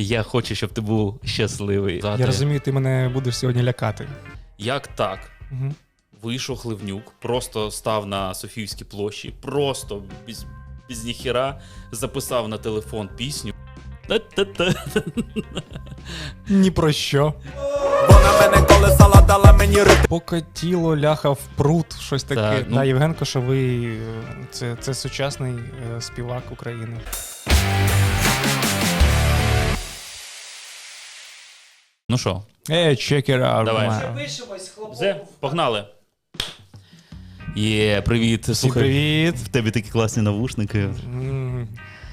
Я хочу, щоб ти був щасливий. Я розумію, ти мене будеш сьогодні лякати. Як так? Угу. Вийшов Хливнюк, просто став на Софіївській площі, просто без, без ніхіра записав на телефон пісню. Та-та-та. Ні про що. Вона мене колесала, дала мені ритм. Поки тіло ляха в пруд, щось таке. Так, ну- Да, Євген Кошовий е, це, це сучасний е, співак України. Ну що, it out. Давай. Пишемось, хлопці. Зе, погнали. Є, привіт. Слухай, привіт. в тебе такі класні навушники. М,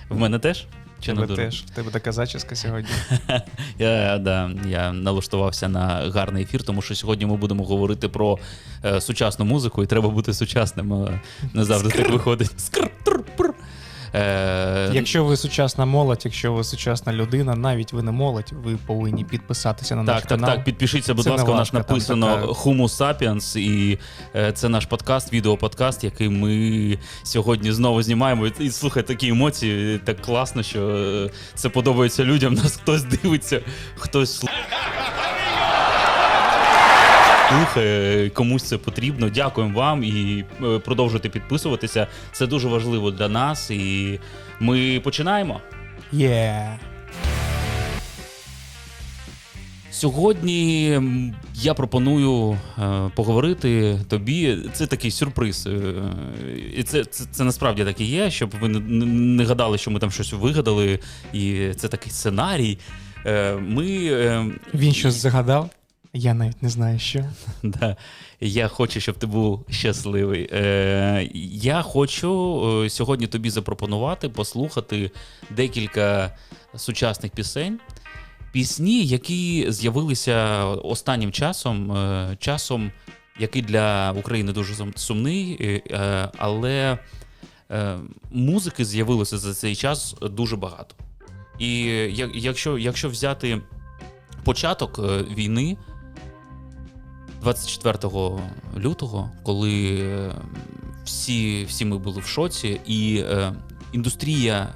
В мене теж? Чи не Тебе дуже? теж. В тебе така зачіска сьогодні. Я, да, я налаштувався на гарний ефір, тому що сьогодні ми будемо говорити про е, сучасну музику, і треба бути сучасним. е, Не завжди так виходить. Скр. Е, Якщо ви сучасна молодь, якщо ви сучасна людина, навіть ви не молодь, ви повинні підписатися на наш Так, так, канал. так. Підпишіться, будь Це ласка, у нас написано така- Humus Sapiens, і е, це наш подкаст, відеоподкаст, який ми сьогодні знову знімаємо. І, і слухай, такі емоції, так класно, що е, це подобається людям. Нас хтось дивиться, хтось слухає. Слухає, комусь це потрібно. Дякуємо вам і е, продовжуйте підписуватися. Це дуже важливо для нас. І ми починаємо. Yeah. Сьогодні я пропоную е, поговорити тобі. Це такий сюрприз. Е, і це, це, це насправді так і є, щоб ви не, гадали, що ми там щось вигадали, і це такий сценарій. Е, ми, е, Він щось загадав? Я навіть не знаю, що. Да. Я хочу, щоб ти був щасливий. Е, я хочу е, сьогодні тобі запропонувати послухати декілька сучасних пісень. Пісні, які з'явилися останнім часом, е, часом, який для України дуже сум- сумний, е, але музики з'явилося за цей час дуже багато. І якщо, якщо взяти початок війни, 24 лютого, коли е, всі, всі ми були в шоці, і е, індустрія,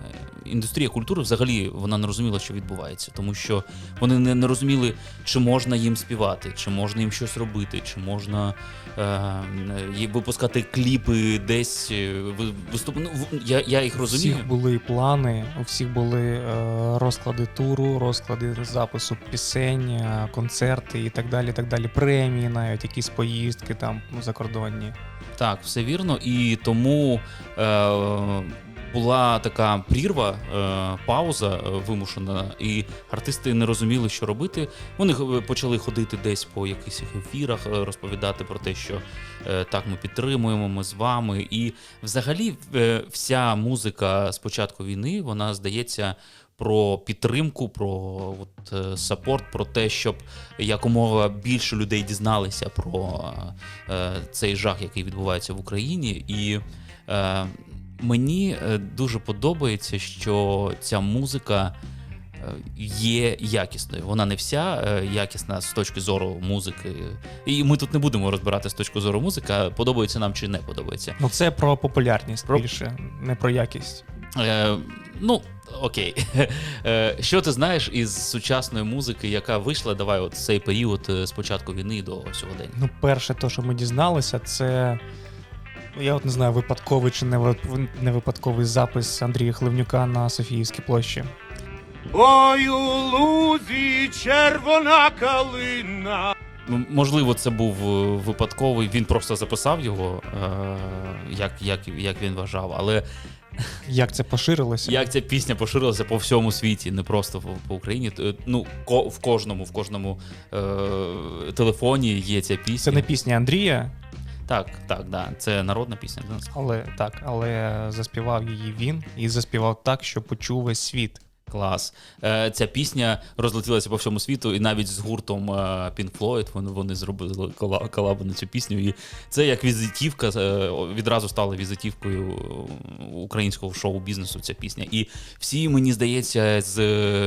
індустрія культури взагалі вона не розуміла, що відбувається, тому що вони не, не розуміли, чи можна їм співати, чи можна їм щось робити, чи можна е, випускати кліпи десь е, виступ... Ну, я, я їх У розумію. всіх були плани, у всіх були е, розклади туру, розклади запису пісень, е, концерти і так далі. так далі. Премії, навіть якісь поїздки там закордонні. Так, все вірно. І тому е, була така прірва, е, пауза е, вимушена, і артисти не розуміли, що робити. Вони почали ходити десь по якихось ефірах, е, розповідати про те, що так ми підтримуємо, ми з вами. І взагалі вся музика з початку війни, вона здається. Про підтримку, про от, сапорт, про те, щоб якомога більше людей дізналися про е, цей жах, який відбувається в Україні. І е, мені е, дуже подобається, що ця музика е, є якісною. Вона не вся е, якісна з точки зору музики. І ми тут не будемо розбирати з точки зору музики, а подобається нам чи не подобається. Ну це про популярність Про- більше, не про якість. Е, ну, окей. Е, що ти знаєш із сучасної музики, яка вийшла, давай, от цей період з початку війни до сьогодення? Ну, перше, то, що ми дізналися, це. Ну, Я от не знаю, випадковий чи не випадковий запис Андрія Хливнюка на Софіївській площі. Ой, у лузі червона калина. Можливо, це був е, випадковий. Він просто записав його, е, як, як, як він вважав. Але Як це поширилося? як ця пісня поширилася по всьому світі, не просто по, по Україні. Ну, ко, в кожному, в кожному е, телефоні є ця пісня. Це не пісня Андрія, Так, так, да. Це народна пісня. да. але так, але заспівав її він і заспівав так, що почув весь світ. Клас. Е, ця пісня розлетілася по всьому світу, і навіть з гуртом е, Pink Floyd вони, вони зробили кола- колабу на цю пісню. І це як візитівка, е, відразу стала візитівкою українського шоу-бізнесу ця пісня. І всі, мені здається, з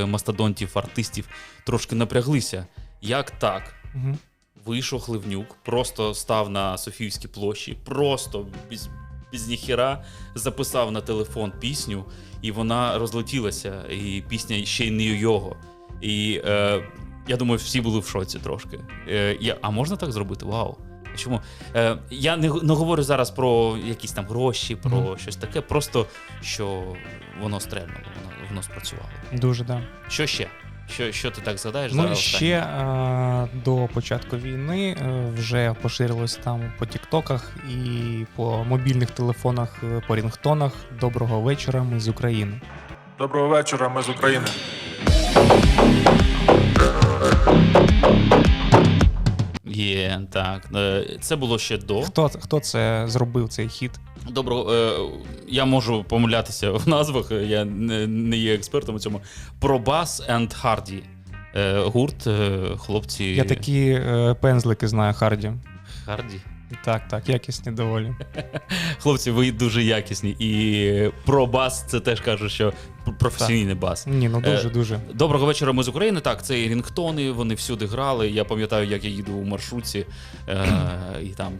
мастодонтів, артистів трошки напряглися. Як так? Угу. Вийшов Хливнюк, просто став на Софіївській площі, просто без, без ніхіра записав на телефон пісню, і вона розлетілася. І пісня ще й не його. І е, я думаю, всі були в шоці трошки. Е, я, а можна так зробити? Вау. Чому? Е, я не, не говорю зараз про якісь там гроші, про Мгм. щось таке, просто що воно стрельнуло, воно, воно спрацювало. Дуже да. Що ще? Що, що ти так згадаєш? Ну і зараз ще е, до початку війни е, вже поширилось там по тіктоках і по мобільних телефонах, е, по рінгтонах. Доброго вечора, ми з України. Доброго вечора, ми з України. Є, так. Е, Це було ще до. Хто, хто це зробив цей хіт? Добро, е, я можу помилятися в назвах, е, я не, не є експертом у цьому. Пробас and Харді. Е, гурт, е, хлопці. Я такі е, пензлики знаю, Харді. Харді. Так, так, якісні доволі. Хлопці, ви дуже якісні. І про бас це теж кажуть, що пр- професійний бас. Ні, ну дуже, Е, дуже. Доброго вечора, ми з України. Так, це і рінгтони, вони всюди грали. Я пам'ятаю, як я їду у маршрутці, е, і там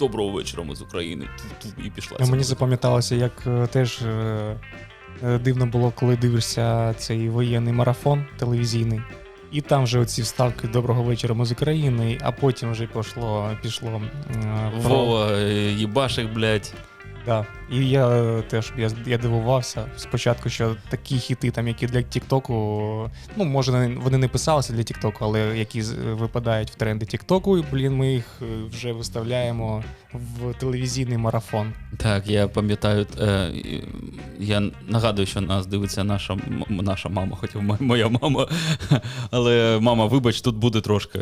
доброго вечора, ми з України. Ту-ту, І пішла. А Мені запам'яталося, як е, теж е, е, дивно було, коли дивишся цей воєнний марафон телевізійний. І там вже оці вставки Доброго вечора, ми з України, а потім вже пішло, пішло е, про- Вова, е, їбашик, блядь. Да. І я теж я, я дивувався спочатку, що такі хіти, там, які для Тіктоку, ну, може, вони не писалися для Тіктоку, але які випадають в тренди Тіктоку, і, блін, ми їх е, вже виставляємо в телевізійний марафон. Так, я пам'ятаю, е, я нагадую, що нас дивиться наша, наша мама, хоча моя мама. Але мама, вибач, тут буде трошки,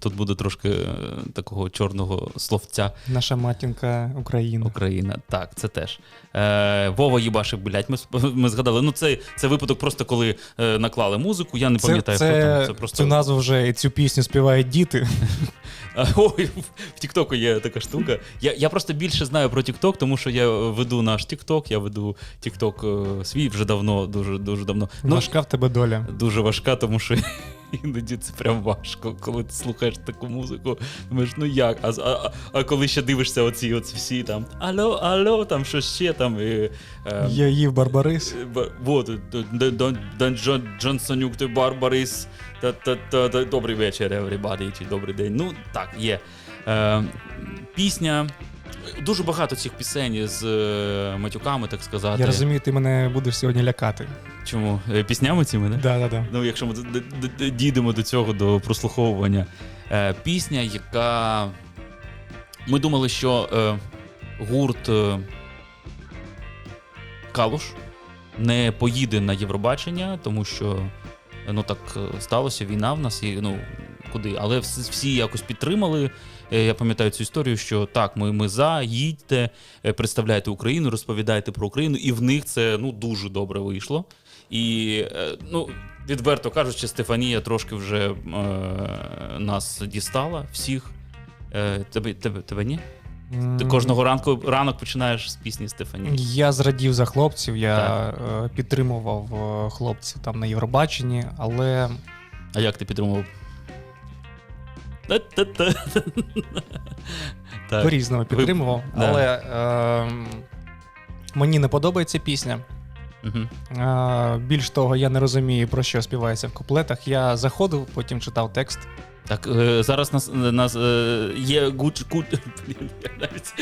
тут буде трошки е, такого чорного словця Наша матінка Україна. Україна. Так, це теж. Е, Вова Їбашик, блядь, ми, ми згадали. Ну, це, це випадок просто коли е, наклали музику. Я не пам'ятаю, це, хто там. Це просто Цю назву вже і цю пісню співають діти. Ой, в Тіктоку є така штука. Я, я просто більше знаю про Тікток, тому що я веду наш Тікток, я веду Тікток е, свій вже давно, дуже дуже давно. Ну, Важка в тебе доля. дуже важка, тому що іноді це прям важко, коли ти слухаєш таку музику. Думаєш, ну як? А, а, а, коли ще дивишся оці, оці всі там алло, алло, там що ще там. І, е, Я їв Барбарис. Ба- Вот, Дон- Дон- Дон Джон, Джонсонюк, ти Барбарис. Та, та, та, та, добрий вечір, everybody, чи добрий день. Ну, так, є. Е, пісня. Дуже багато цих пісень з е, матюками, так сказати. Я розумію, ти мене будеш сьогодні лякати. Чому? Е, Піснями цими, не? Да, да, да. Ну, якщо ми дійдемо до цього, до прослуховування. Е, пісня, яка. Ми думали, що е, гурт е, Калуш не поїде на Євробачення, тому що ну так е, сталося, війна в нас і ну куди. Але всі, якось підтримали. Е, Я пам'ятаю цю історію, що так, ми, ми за, їдьте, представляйте Україну, розповідайте про Україну, і в них це ну дуже добре вийшло. І е, ну, відверто кажучи, Стефанія трошки вже е, нас дістала всіх. Е, тебе, тебе, тебе ні? Ти кожного ранку ранок починаєш з пісні Стефанії. Я зрадів за хлопців, я е, підтримував е, хлопців там на Євробаченні, але А як ти підтримував? По-різному підтримував. Але е, мені не подобається пісня. Е, більш того, я не розумію, про що співається в куплетах. Я заходив, потім читав текст. Так, е, зараз нас, нас е, є гуч кут. Я навіть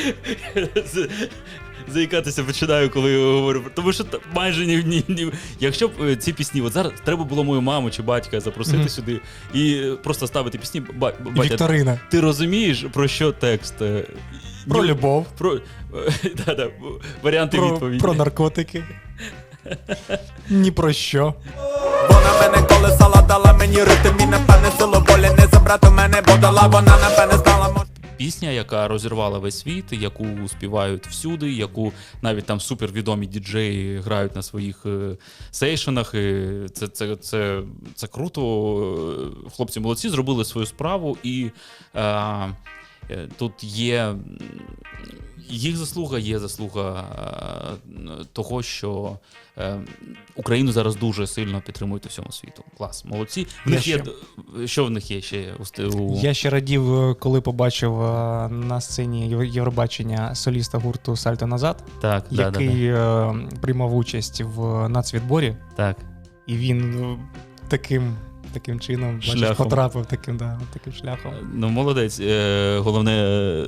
заїкатися починаю, коли я говорю. про- Тому що майже ні, ні, ні. Якщо б е, ці пісні, от зараз треба було мою маму чи батька запросити Мгм. сюди і е, просто ставити пісні. Ба, батя, Вікторина. ти розумієш, про що текст? Е, Про ні- любов, Про, да, да, варіанти про, відповіді. про наркотики. Ні про що. Вона мене колесала, дала мені ритм і напевне силу волі не забрати в мене, бо дала вона напевне стала мож- Пісня, яка розірвала весь світ, яку співають всюди, яку навіть там супервідомі діджеї грають на своїх е, сейшенах. І це, це, це, це круто. Хлопці молодці, зробили свою справу, і е, е, тут є. Їх заслуга є заслуга е, того, що е, Україну зараз дуже сильно підтримують у всьому світу. Клас, молодці. В них є, що в них є ще у. Я ще радів, е, коли побачив на сцені Євробачення соліста гурту Сальто назад, Так, да, да, який е, приймав участь в нацвідборі, Так. і він таким таким чином бачиш, Шляхом. потрапив таким, да, таким шляхом. Ну, молодець. Е, Головне е,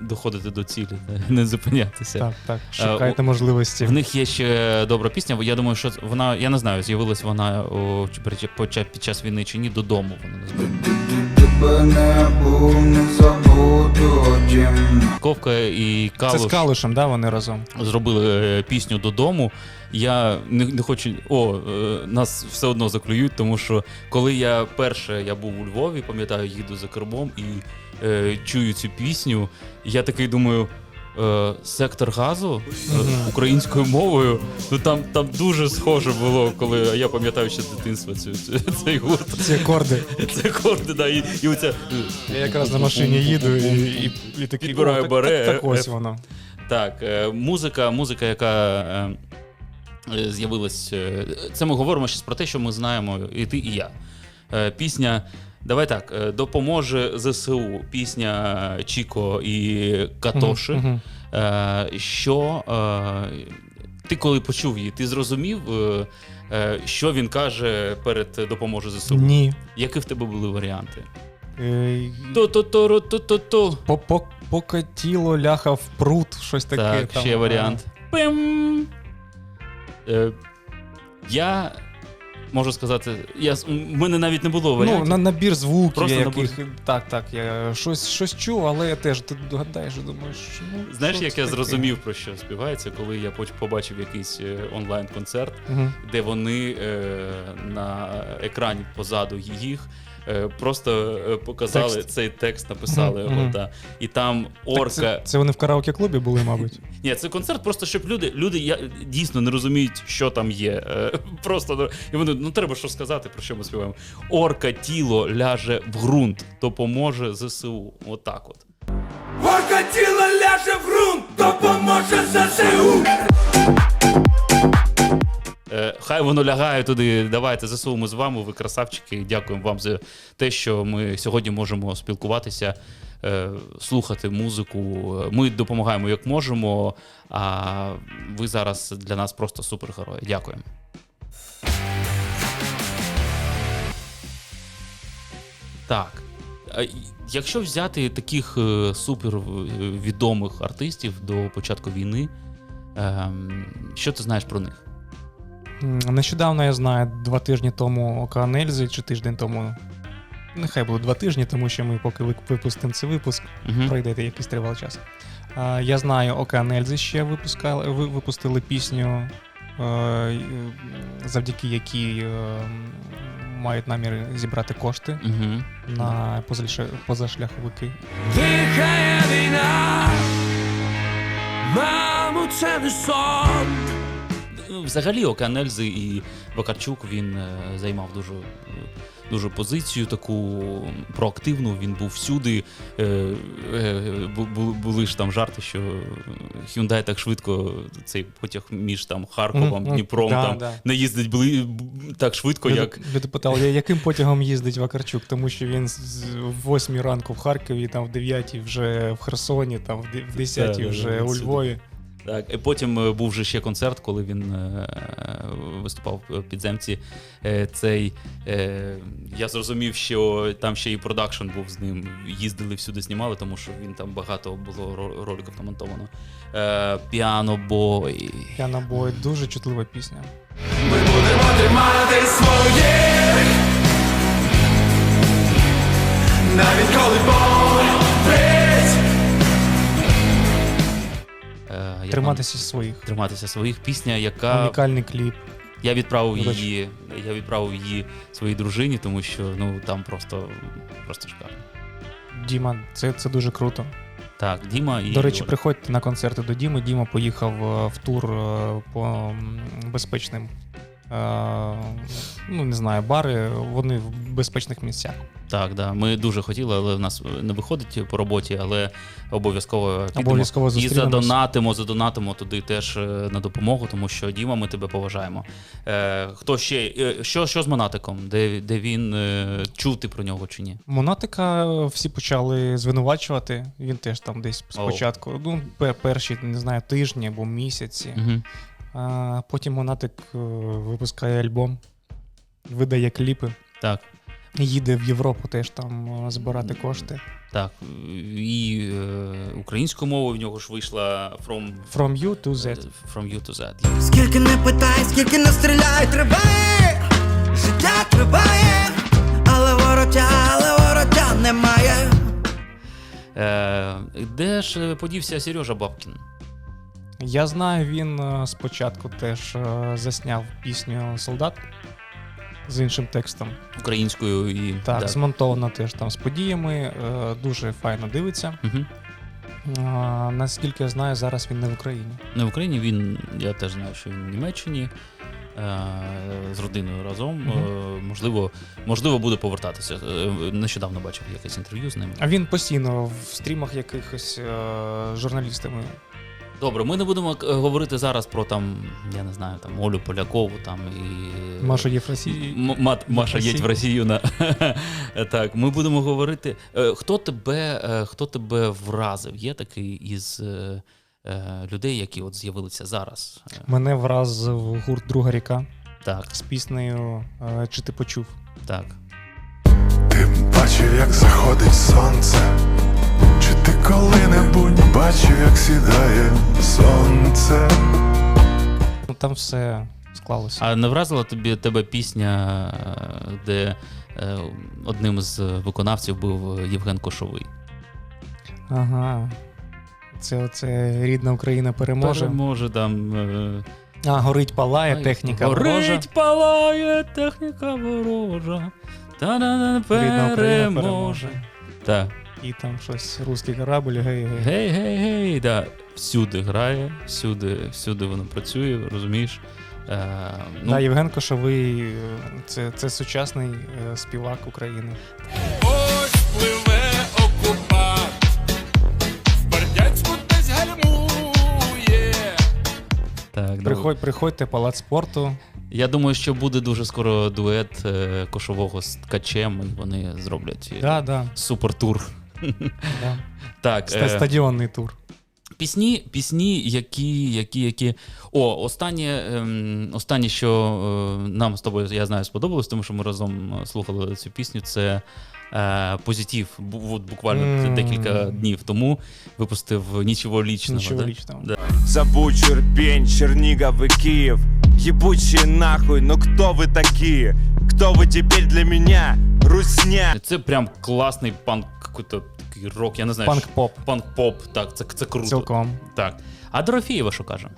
доходити до цілі, не зупинятися. Так, так. Шукайте можливості. В них є ще добра пісня. Я думаю, що вона, я не знаю, з'явилась вона о, чи при- під час війни чи ні, додому вона називається. Тебе не був, не забуду дім. Ковка і Це Калуш з Калушем, да, вони разом. зробили е, пісню додому. Я не, не хочу. О, е, нас все одно заклюють, тому що коли я перше я був у Львові, пам'ятаю, їду за кермом і е, чую цю пісню, я такий думаю. е, Сектор газу е, українською мовою. Ну там, там дуже схоже було, коли я пам'ятаю ще з дитинства цю, цю, цей гурт. Ці акорди. Це акорди, да, і, і оця. Я якраз на машині їду і, і, і такий. Підбираю так- баре, Так, так ось воно. Так, е, музика, музика, яка з'явилась. е, Це ми говоримо щось про те, що ми знаємо, і ти, і я. Е, Пісня. Давай так, е, допоможе ЗСУ. Пісня Чіко і Катоши. Мгм. Е, Що е, ти коли почув її, ти зрозумів, е, е, що він каже перед допоможе ЗСУ? Ні. Які в тебе були варіанти? Е, То-то-то-то-то-то. по- по- Покатіло, ляха в пруд, щось таке. Так, ще варіант. Пим. Е, я можу сказати, я, в мене навіть не було Ну, на набір звуків, Просто яких. Так, так. Я щось, щось чув, але я теж ти догадаєш, і думаєш, ну. Знаєш, що як це я таке? зрозумів, про що співається, коли я поч- побачив якийсь е, онлайн-концерт, Мгм. де вони е, на екрані позаду їх. Е, Просто е, показали Текст. цей текст, написали його, мгм. та. і там Так орка. Це, це вони в караоке-клубі були, мабуть. Ні, це концерт, просто щоб люди, люди я, дійсно не розуміють, що там є. Е, Просто ну, і вони, ну треба що сказати, про що ми співаємо. Орка тіло ляже в ґрунт, допоможе ЗСУ. Отак от. Орка тіло ляже в ґрунт, допоможе ЗСУ. Е, Хай воно лягає туди. Давайте ЗСУ, з вами. Ви красавчики. Дякуємо вам за те, що ми сьогодні можемо спілкуватися, е, слухати музику. Ми допомагаємо як можемо. А ви зараз для нас просто супергерої. Дякуємо. Так. Якщо взяти таких е, супер е, відомих артистів до початку війни, ем, що ти знаєш про них? Нещодавно я знаю, два тижні тому Океан Ельзи, чи тиждень тому. Нехай було два тижні, тому що ми поки випустимо цей випуск, Мгм. пройде якийсь тривалий час. Я знаю, Океан Ельзи ще випускали, випустили пісню, е, завдяки якій е, мають намір зібрати кошти Мгм. на позашлях- позашляховики. Дихає війна, мамо, це не сон. Взагалі, Океан Ельзи і Вакарчук він е, займав дуже, е, дуже позицію таку проактивну. Він був всюди. Е, бу- бу- були ж там жарти, що Hyundai так швидко цей потяг між там Харковом, Дніпром да, там да. не їздить бли, так швидко, Люди, як люди питали, яким потягом їздить Вакарчук, тому що він з- з- в 8 ранку в Харкові, там в 9 вже в Херсоні, там в де- в 10 Да, да, вже у сюди. Львові. Так, і потім е, був же ще концерт, коли він е, виступав в підземці. Е, Цей е, я зрозумів, що там ще і продакшн був з ним. Їздили всюди, знімали, тому що він там багато було ро- роликів намонтовано. Е, Піано бой. Я дуже чутлива пісня. Ми будемо тримати своє. Навіть коли болить. Як Триматися своїх. триматися своїх. Пісня, яка Унікальний кліп. я відправив До її. Я відправив її своїй дружині, тому що ну там просто, просто шикарно. Діма, це, це дуже круто. Так, Діма і До речі, Оля. приходьте на концерти до Діми. Діма поїхав е, в тур е, по безпечним. Е, Ну, не знаю, бари, вони в безпечних місцях. Так, да. Ми дуже хотіли, але в нас не виходить по роботі, але обов'язково Обов'язково і задонатимо, задонатимо туди теж е, на допомогу, тому що Діма, ми тебе поважаємо. Е, хто ще? Що, що з Монатиком? Де, де він е, чув ти про нього чи ні? Монатика всі почали звинувачувати. Він теж там десь спочатку, ну, перші, не знаю, тижні або місяці. Угу. А потім Монатик е, випускає альбом, видає кліпи. Так. Їде в Європу теж там е, збирати кошти. Так. І е, українською мовою в нього ж вийшла From, From you to Z. from You to Z. Скільки не питай, скільки не стріляй, триває, життя триває, але воротя, але воротя немає. Е, де ж е, подівся Сережа Бабкін? Я знаю, він е, спочатку теж е, засняв пісню Солдат з іншим текстом. Українською і. Так, да. змонтовано теж там з подіями. е, Дуже файно дивиться. Мгм. А, Наскільки я знаю, зараз він не в Україні. Не в Україні він, я теж знаю, що він в Німеччині. З родиною разом. Е, Можливо, можливо, буде повертатися. Нещодавно бачив якесь інтерв'ю з ним. А він постійно в стрімах якихось журналістами. Добре, ми не будемо е, говорити зараз про там, я не знаю, там Олю Полякову там і. Машу Єфросій. М- Мат, Маша Росію. їдь в Росію. На... так, ми будемо говорити. Е, Хто тебе, е, хто тебе вразив? Є такий із людей, які от з'явилися зараз? Мене вразив гурт Друга ріка Так, з піснею Чи ти почув? так. Ти бачив, як заходить сонце, ти коли-небудь бачив, як сідає сонце? Ну там все склалося. А не вразила тобі тебе пісня, де е, одним з виконавців був Євген Кошовий? Ага. Це оце рідна Україна переможе. Переможе там. е, А, горить палає, техніка ворожа. Горить, палає, техніка ворожа. Та-да-да, Рідна Україна переможе. переможе. Так. І там щось русський корабль, гей, гей. Гей, гей, гей, да. Всюди грає, всюди, всюди воно працює, розумієш? Е, ну, Да, Євген Кошовий е, це, це сучасний е, співак України. Ось пливе окупант, в Бердянську десь гальмує. так, Приходь, приходьте, палац спорту. Я думаю, що буде дуже скоро дует е, кошового з ткачем, і вони зроблять е, Да, да, супертур. Так, Ста- е, Стадіонний тур. Пісні, пісні, які, які, які. О, останнє, ем, останнє, що е, нам з тобою, я знаю, сподобалось, тому що ми разом е, слухали цю пісню. Це е, позитив. Бу- от буквально Мм. декілька днів тому випустив нічого лічного. Нічого да? лічного. Да. Забудь Ирпень, Чернигов и Киев Ебучие нахуй, ну кто вы такие? Кто вы теперь для меня? Русня Це прям класний панк, какой-то такий рок, я не знаю. Панк-поп. Панк-поп, так, це, це круто. Цілком. Так. А Дорофєєва що каже?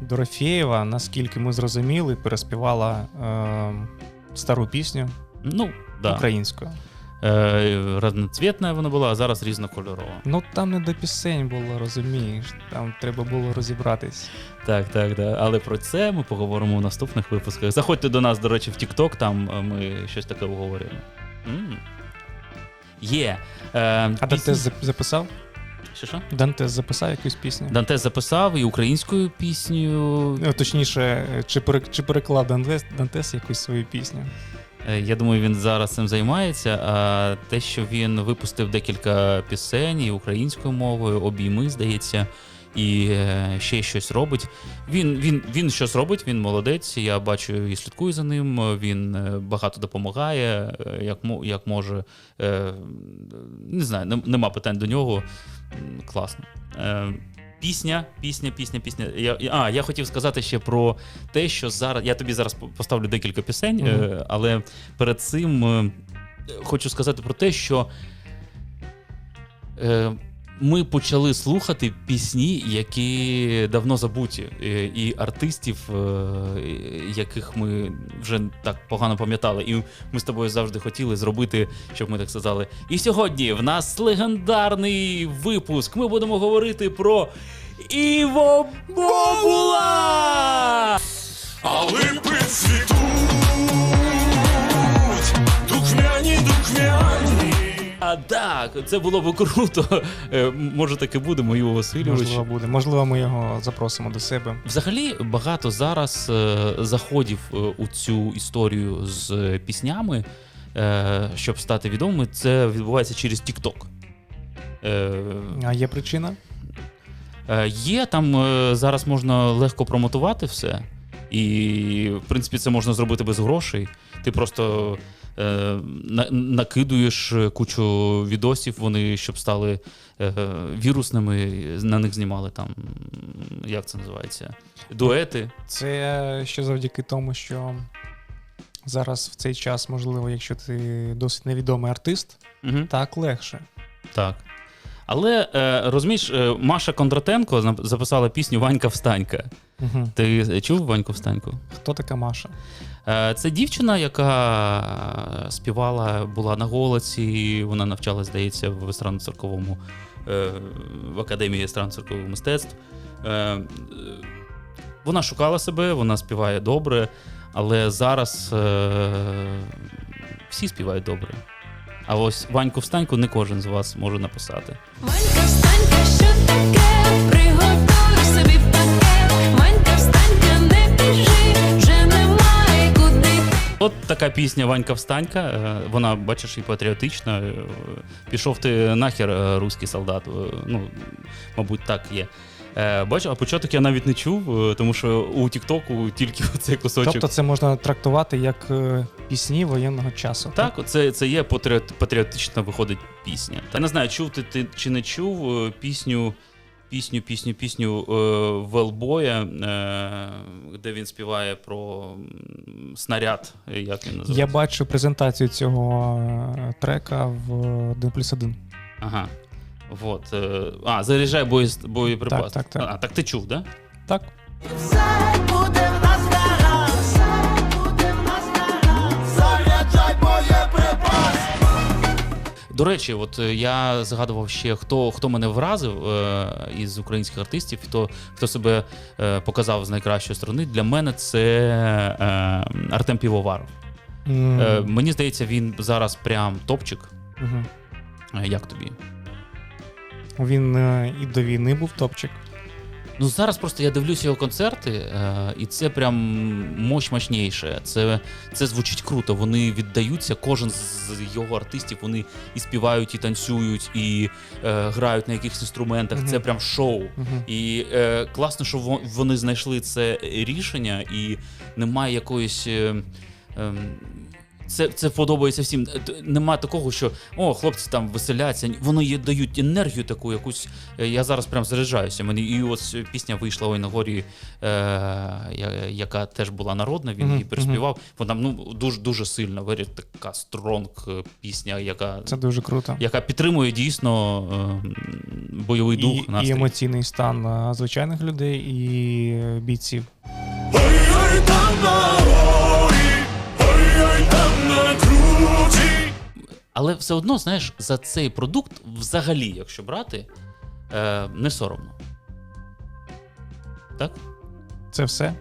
Дорофєєва, наскільки ми зрозуміли, переспівала е, стару пісню Ну, да. українською. Е, разноцвітна вона була, а зараз різнокольорова. Ну там не до пісень було, розумієш. Там треба було розібратись. Так, так, да. Але про це ми поговоримо в наступних випусках. Заходьте до нас, до речі, в TikTok, там е, ми щось таке обговорюємо. Є. Е, А пісні- Дантес зап- записав? Що що? Дантес записав якусь пісню? Дантес записав і українською піснею. Ну, точніше, е, чи, перек- чи переклав Дантес, Дантес якусь свою пісню? Е, Я думаю, він зараз цим займається. А те, що він випустив декілька пісень і українською мовою, обійми, здається, і е, ще щось робить. Він, він, він щось робить, він молодець. Я бачу і слідкую за ним. Він е, багато допомагає, е, як, як може. Е, Не знаю, нема питань до нього. Класно. Е, Пісня, пісня, пісня, пісня. Я, а, я хотів сказати ще про те, що зараз. Я тобі зараз поставлю декілька пісень, е, але перед цим е, хочу сказати про те, що е, ми почали слухати пісні, які давно забуті, е, і артистів, е, яких ми вже так погано пам'ятали. І ми з тобою завжди хотіли зробити, щоб ми так сказали. І сьогодні в нас легендарний випуск. Ми будемо говорити про Іво Бобула! А липи А так, це було б круто. Е, Може, так і буде, Мою Васильович. Можливо, буде. Можливо, ми його запросимо до себе. Взагалі багато зараз е, заходів е, у цю історію з піснями, щоб стати відомими, це відбувається через TikTok. А є причина? є там зараз можна легко промотувати все, і в принципі це можна зробити без грошей. Ти просто е, накидуєш кучу відосів, вони щоб стали е, вірусними, на них знімали там, як це називається? Дуети. Це ще завдяки тому, що зараз в цей час, можливо, якщо ти досить невідомий артист, Угу. так легше. Так. Але е, розумієш, е, Маша Кондратенко записала пісню Ванька Встанька. Угу. Ти чув Ваньку Встаньку? Хто така Маша? Е, Це дівчина, яка співала, була на голосі, вона навчалась, здається, в естрадно-цирковому е, в академії естрадно-циркових мистецтв. Е, е, Вона шукала себе, вона співає добре, але зараз е, всі співають добре. А ось Ваньку Встаньку не кожен з вас може написати. Манька, встанька, що таке? Приготуй собі пакет. Така пісня Ванька Встанька. е, Вона, бачиш, і патріотична. е, Пішов ти нахер, е, руський солдат. Ну, мабуть, так є. Бачу, а початок я навіть не чув, тому що у Тіктоку тільки цей кусочок. Тобто це можна трактувати як пісні воєнного часу. Так, це, це є патріотична виходить пісня. Та не знаю, чув ти, ти чи не чув пісню, пісню, пісню, пісню е, Велбоя, е, де він співає про снаряд, як він називається. Я бачу презентацію цього е, трека в 1 плюс 1. Ага. Вот. е, А, заряджай боєс- боєприпас. Так, так, так. А, так ти чув, да? Так. Все буде До речі, от е, я згадував ще, хто, хто мене вразив е, із українських артистів, хто, хто себе е, показав з найкращої сторони. Для мене це е, Артем Півоваров. Mm. Е, мені здається, він зараз прям топчик. мгм. Е, Як тобі? Він е, і до війни був топчик. Ну зараз просто я дивлюся його концерти, е, і це прям мощ мощніше. Це, це звучить круто. Вони віддаються. Кожен з його артистів вони і співають, і танцюють, і е, грають на якихось інструментах. Мгм. Це прям шоу. Мгм. І е, класно, що во- вони знайшли це рішення, і немає якоїсь. Е, ем, це, це подобається всім. Нема такого, що о, хлопці там веселяться. Воно є дають енергію таку, якусь. е, Я зараз прям заряджаюся. Мені і ось пісня вийшла ой на горі, е, яка теж була народна. Він Мгм, її переспівав. Вона ну дуже дуже сильно вирі, така стронг е, пісня, яка, Це дуже круто. яка підтримує дійсно е, бойовий дух. І, і емоційний стан е, звичайних людей і е, бійців. Ой-ой там на горі, ой-ой там. Але все одно, знаєш, за цей продукт, взагалі, якщо брати, е, не соромно. Так? Це все.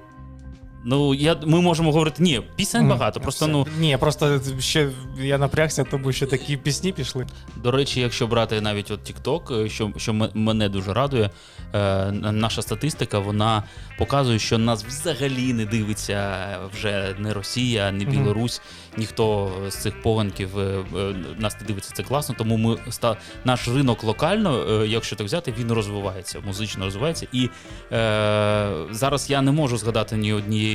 Ну, я, ми можемо говорити, ні, пісень багато. Просто, ну, Ні, просто ще я напрягся, тому що такі пісні пішли. до речі, якщо брати навіть от TikTok, е, що, що м- мене дуже радує, е, наша статистика вона показує, що нас взагалі не дивиться вже не Росія, не. Білорусь, ніхто з цих поганків е, е, нас не дивиться. Це класно, тому ми ста, наш ринок локально, е, якщо так взяти, він розвивається, музично розвивається. І е, зараз я не можу згадати ні однієї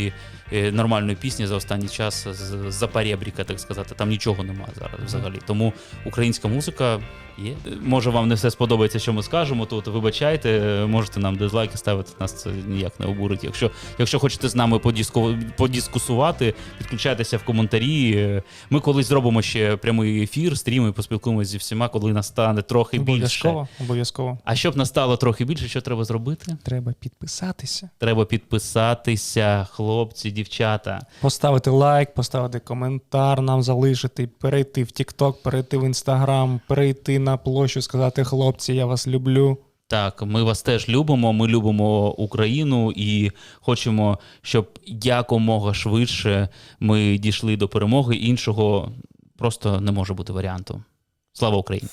е, нормальної пісні за останній час з за перебріка, так сказати. Там нічого немає зараз взагалі. Тому українська музика є. Може, вам не все сподобається, що ми скажемо. Тут вибачайте, е, можете нам дизлайки ставити. Нас це ніяк не обурить. Якщо, якщо хочете з нами подіску, подіскусувати, підключайтеся в коментарі. Ми колись зробимо ще прямий ефір, стрім і поспілкуємося зі всіма, коли нас стане трохи більше. Обов'язково, обов'язково. А щоб нас стало трохи більше, що треба зробити? Треба підписатися, Треба підписатися, хлопці, дівчата. поставити лайк, поставити коментар, нам залишити, перейти в TikTok, перейти в Instagram, перейти на площу, сказати хлопці, я вас люблю. Так, ми вас теж любимо. Ми любимо Україну і хочемо, щоб якомога швидше ми дійшли до перемоги. Іншого просто не може бути варіанту. Слава Україні!